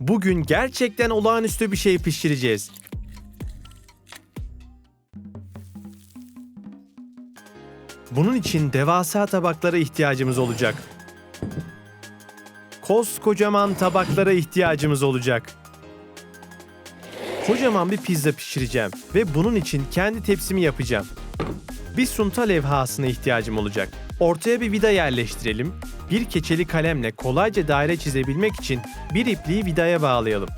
Bugün gerçekten olağanüstü bir şey pişireceğiz. Bunun için devasa tabaklara ihtiyacımız olacak. Koskocaman tabaklara ihtiyacımız olacak. Kocaman bir pizza pişireceğim ve bunun için kendi tepsimi yapacağım. Bir sunta levhasına ihtiyacım olacak. Ortaya bir vida yerleştirelim. Bir keçeli kalemle kolayca daire çizebilmek için bir ipliği vidaya bağlayalım.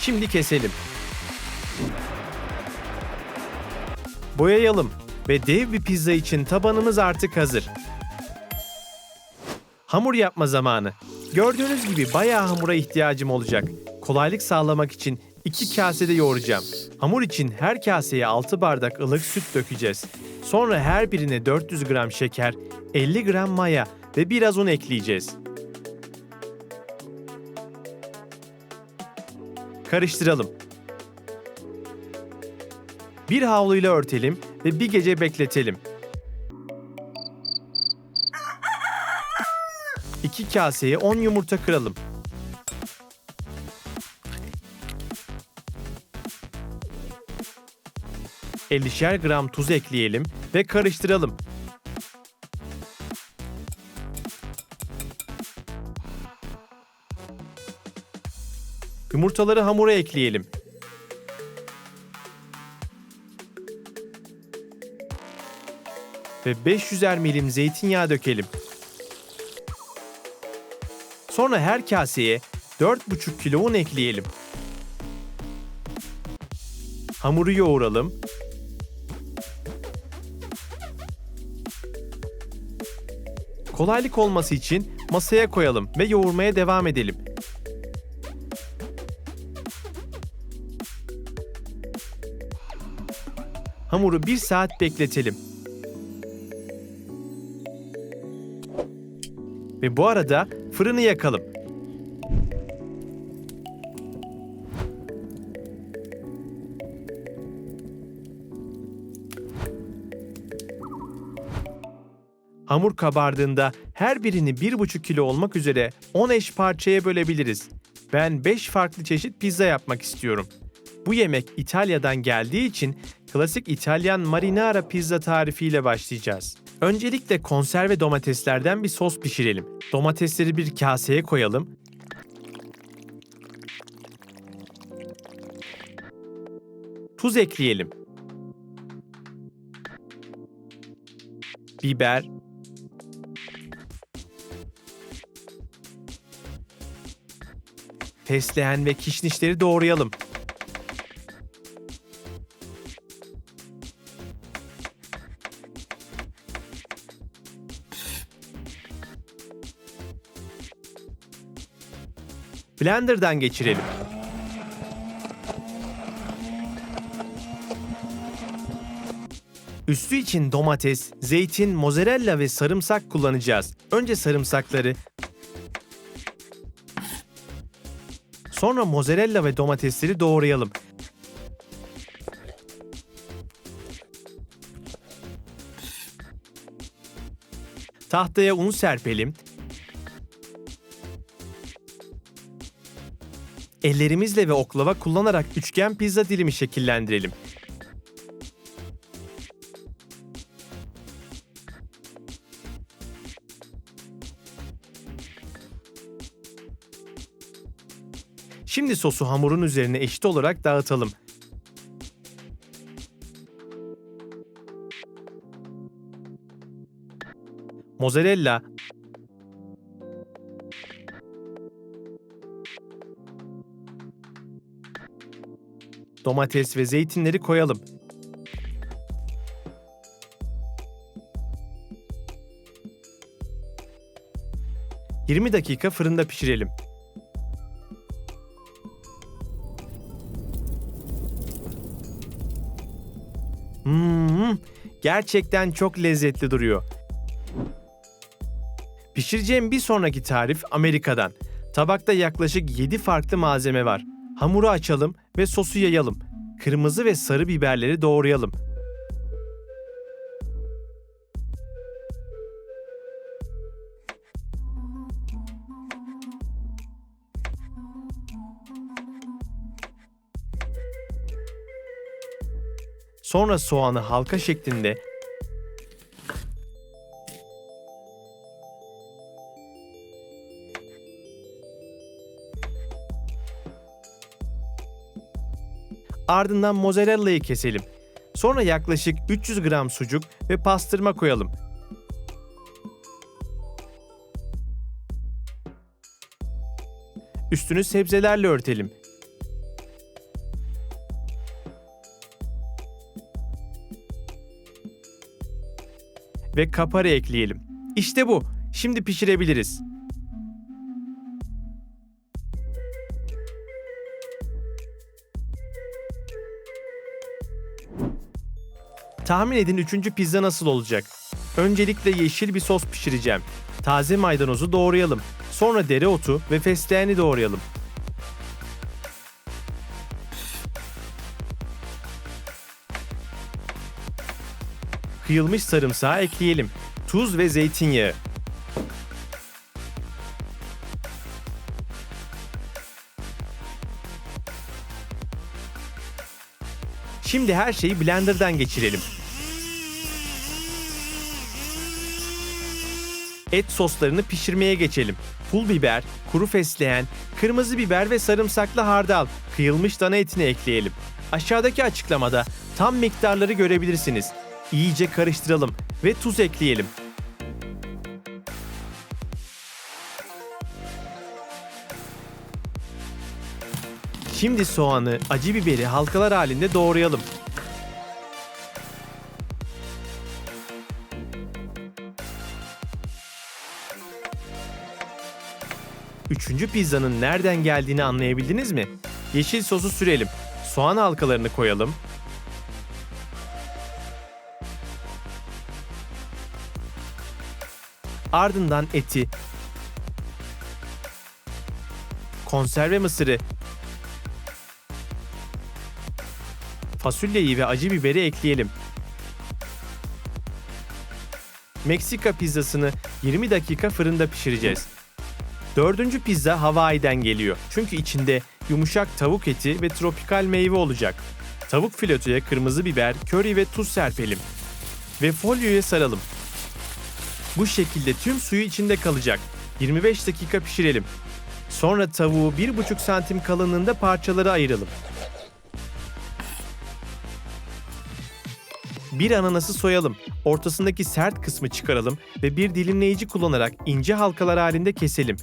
Şimdi keselim. Boyayalım ve dev bir pizza için tabanımız artık hazır. Hamur yapma zamanı. Gördüğünüz gibi bayağı hamura ihtiyacım olacak. Kolaylık sağlamak için iki kasede yoğuracağım. Hamur için her kaseye 6 bardak ılık süt dökeceğiz. Sonra her birine 400 gram şeker, 50 gram maya ve biraz un ekleyeceğiz. Karıştıralım. Bir havluyla örtelim ve bir gece bekletelim. 2 kaseye 10 yumurta kıralım. ...50'şer gram tuz ekleyelim ve karıştıralım. Yumurtaları hamura ekleyelim. Ve 500'er milim zeytinyağı dökelim. Sonra her kaseye 4,5 kilo un ekleyelim. Hamuru yoğuralım. Kolaylık olması için masaya koyalım ve yoğurmaya devam edelim. Hamuru 1 saat bekletelim. Ve bu arada fırını yakalım. Hamur kabardığında her birini 1,5 kilo olmak üzere 10 eş parçaya bölebiliriz. Ben 5 farklı çeşit pizza yapmak istiyorum. Bu yemek İtalya'dan geldiği için klasik İtalyan marinara pizza tarifiyle başlayacağız. Öncelikle konserve domateslerden bir sos pişirelim. Domatesleri bir kaseye koyalım. Tuz ekleyelim. Biber, fesleğen ve kişnişleri doğrayalım. Blender'dan geçirelim. Üstü için domates, zeytin, mozzarella ve sarımsak kullanacağız. Önce sarımsakları, sonra mozzarella ve domatesleri doğrayalım. Tahtaya un serpelim. Ellerimizle ve oklava kullanarak üçgen pizza dilimi şekillendirelim. Şimdi sosu hamurun üzerine eşit olarak dağıtalım. Mozzarella, domates ve zeytinleri koyalım. ...20 dakika fırında pişirelim. Hmm, gerçekten çok lezzetli duruyor. Pişireceğim bir sonraki tarif Amerika'dan. Tabakta yaklaşık 7 farklı malzeme var. Hamuru açalım ve sosu yayalım. Kırmızı ve sarı biberleri doğrayalım. Sonra soğanı halka şeklinde Ardından mozzarella'yı keselim. Sonra yaklaşık 300 gram sucuk ve pastırma koyalım. Üstünü sebzelerle örtelim. Ve kapari ekleyelim. İşte bu. Şimdi pişirebiliriz. Tahmin edin üçüncü pizza nasıl olacak? Öncelikle yeşil bir sos pişireceğim. Taze maydanozu doğrayalım. Sonra dereotu ve fesleğeni doğrayalım. Kıyılmış sarımsağı ekleyelim. Tuz ve zeytinyağı. Şimdi her şeyi blenderdan geçirelim. Et soslarını pişirmeye geçelim. Pul biber, kuru fesleğen, kırmızı biber ve sarımsaklı hardal, kıyılmış dana etini ekleyelim. Aşağıdaki açıklamada tam miktarları görebilirsiniz. İyice karıştıralım ve tuz ekleyelim. Şimdi soğanı, acı biberi halkalar halinde doğrayalım. Üçüncü pizzanın nereden geldiğini anlayabildiniz mi? Yeşil sosu sürelim. Soğan halkalarını koyalım. Ardından eti, konserve mısırı, fasulyeyi ve acı biberi ekleyelim. Meksika pizzasını 20 dakika fırında pişireceğiz. Dördüncü pizza Hawaii'den geliyor. Çünkü içinde yumuşak tavuk eti ve tropikal meyve olacak. Tavuk filotoya kırmızı biber, köri ve tuz serpelim. Ve folyoya saralım. Bu şekilde tüm suyu içinde kalacak. 25 dakika pişirelim. Sonra tavuğu 1,5 santim kalınlığında parçalara ayıralım. Bir ananası soyalım. Ortasındaki sert kısmı çıkaralım ve bir dilimleyici kullanarak ince halkalar halinde keselim.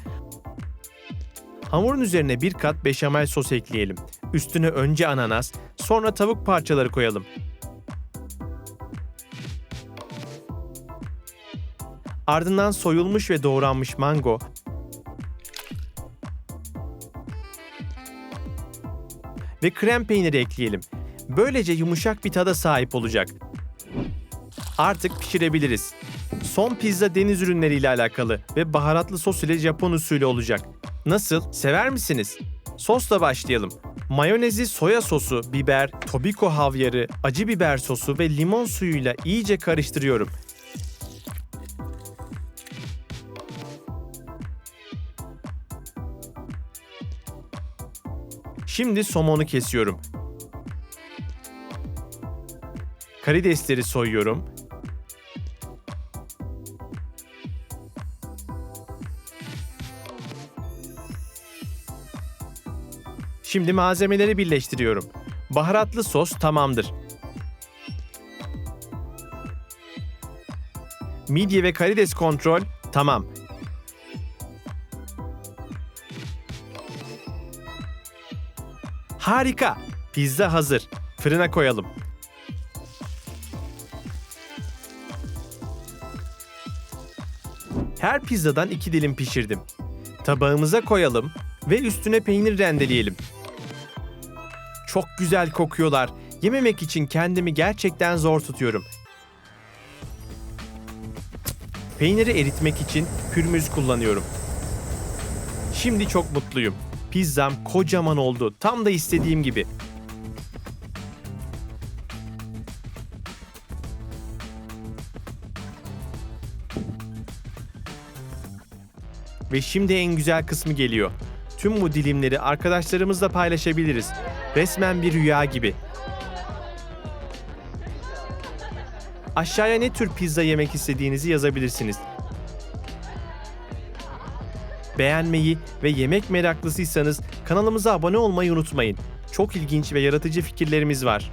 Hamurun üzerine bir kat beşamel sos ekleyelim. Üstüne önce ananas, sonra tavuk parçaları koyalım. Ardından soyulmuş ve doğranmış mango, ve krem peyniri ekleyelim. Böylece yumuşak bir tada sahip olacak. Artık pişirebiliriz. Son pizza deniz ürünleriyle alakalı ve baharatlı sos ile Japon usulü olacak. Nasıl? Sever misiniz? Sosla başlayalım. Mayonezi, soya sosu, biber, tobiko havyarı, acı biber sosu ve limon suyuyla iyice karıştırıyorum. Şimdi somonu kesiyorum. Karidesleri soyuyorum. Şimdi malzemeleri birleştiriyorum. Baharatlı sos tamamdır. Midye ve karides kontrol tamam. Harika. Pizza hazır. Fırına koyalım. Her pizzadan iki dilim pişirdim. Tabağımıza koyalım ve üstüne peynir rendeleyelim. Çok güzel kokuyorlar. Yememek için kendimi gerçekten zor tutuyorum. Peyniri eritmek için pürmüz kullanıyorum. Şimdi çok mutluyum. Pizzam kocaman oldu. Tam da istediğim gibi. Ve şimdi en güzel kısmı geliyor. Tüm bu dilimleri arkadaşlarımızla paylaşabiliriz. Resmen bir rüya gibi. Aşağıya ne tür pizza yemek istediğinizi yazabilirsiniz. Beğenmeyi ve yemek meraklısıysanız kanalımıza abone olmayı unutmayın. Çok ilginç ve yaratıcı fikirlerimiz var.